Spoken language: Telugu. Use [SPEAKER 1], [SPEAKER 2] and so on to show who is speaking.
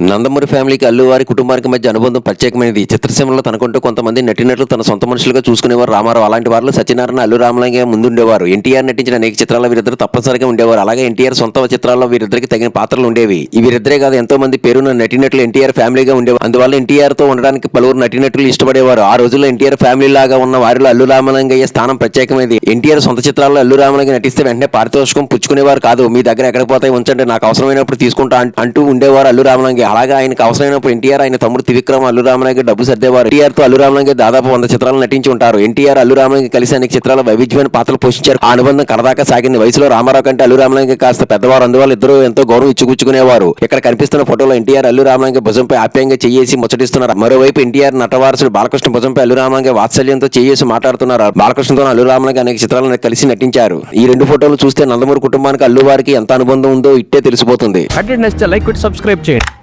[SPEAKER 1] నందమూరి ఫ్యామిలీకి అల్లు వారి కుటుంబానికి మధ్య అనుబంధం ప్రత్యేకమైనది. చిత్రసీమలో తనకుంటూ కొంతమంది నటినట్లు తన సొంత మనుషులుగా చూసుకునేవారు రామారావు. అలాంటి వారిలో సత్యనారాయణ అల్లు రామలింగ ముందుండేవారు. ఎన్టీఆర్ నటించిన అనేక చిత్రాల్లో వీరిద్దరు తప్పనిసరిగా ఉండేవారు. అలాగే ఎన్టీఆర్ సొంత చిత్రాల్లో వీరిద్దరికి తగిన పాత్రలు ఉండేవి. ఈ వీరిద్దరే కాదు ఎంతో మంది పేరున నటినట్లు ఎన్టీఆర్ ఫ్యామిలీగా ఉండేవారు. అందువల్ల ఎన్టీఆర్తో ఉండడానికి పలువురు నటినట్లు ఇష్టపడేవారు. ఆ రోజుల్లో ఎన్టీఆర్ ఫ్యామిలీ లాగా ఉన్న వారిలో అల్లు రామలింగయ్య స్థానం ప్రత్యేకమైనది. ఎన్టీఆర్ సొంత చిత్రాల్లో అల్లు రామలింగ నటిస్తే వెంటనే పారితోషికం పుచ్చుకునేవారు కాదు. మీ దగ్గర ఎక్కడికి పోతాయి ఉంచండి నాకు అవసరమైనప్పుడు తీసుకుంటా అంటూ ఉండేవారు అల్లు రామలింగ అలాగే ఆయనకు అవసరమైనప్పుడు ఎన్టీఆర్ ఆయన తమ్ముడు త్రివిక్రమ్ అల్లు డబ్బు సర్దేవారు. ఎన్టీఆర్తో అల్లు దాదాపు వంద చిత్రాలు నటించి ఉంటారు. ఎన్టీఆర్ అల్లు కలిసి అనేక చిత్రాల వైవిధ్యమైన పాత్రలు పోషించారు. ఆ అనుబంధం కడదాకా సాగింది. వయసులో రామారావు కంటే అల్లు కాస్త పెద్దవారు. అందువల్ల ఇద్దరు ఎంతో గౌరవం ఇచ్చుకుచ్చుకునేవారు ఇక్కడ కనిపిస్తున్న ఫోటోలో ఎన్టీఆర్ అల్లు భుజంపై ఆప్యాయంగా చేసి ముచ్చటిస్తున్నారు. మరోవైపు ఎన్టీఆర్ నటవారసుడు బాలకృష్ణ భుజంపై అల్లు రామలింగ వాత్సల్యంతో చెయ్యేసి మాట్లాడుతున్నారు. బాలకృష్ణతో అల్లు రామలింగ అనేక చిత్రాలను కలిసి నటించారు. ఈ రెండు ఫోటోలు చూస్తే నందమూరి కుటుంబానికి అల్లు వారికి ఎంత అనుబంధం ఉందో ఇట్టే తెలిసిపోతుంది.
[SPEAKER 2] లైక్ సబ్స్క్రైబ్ చేయండి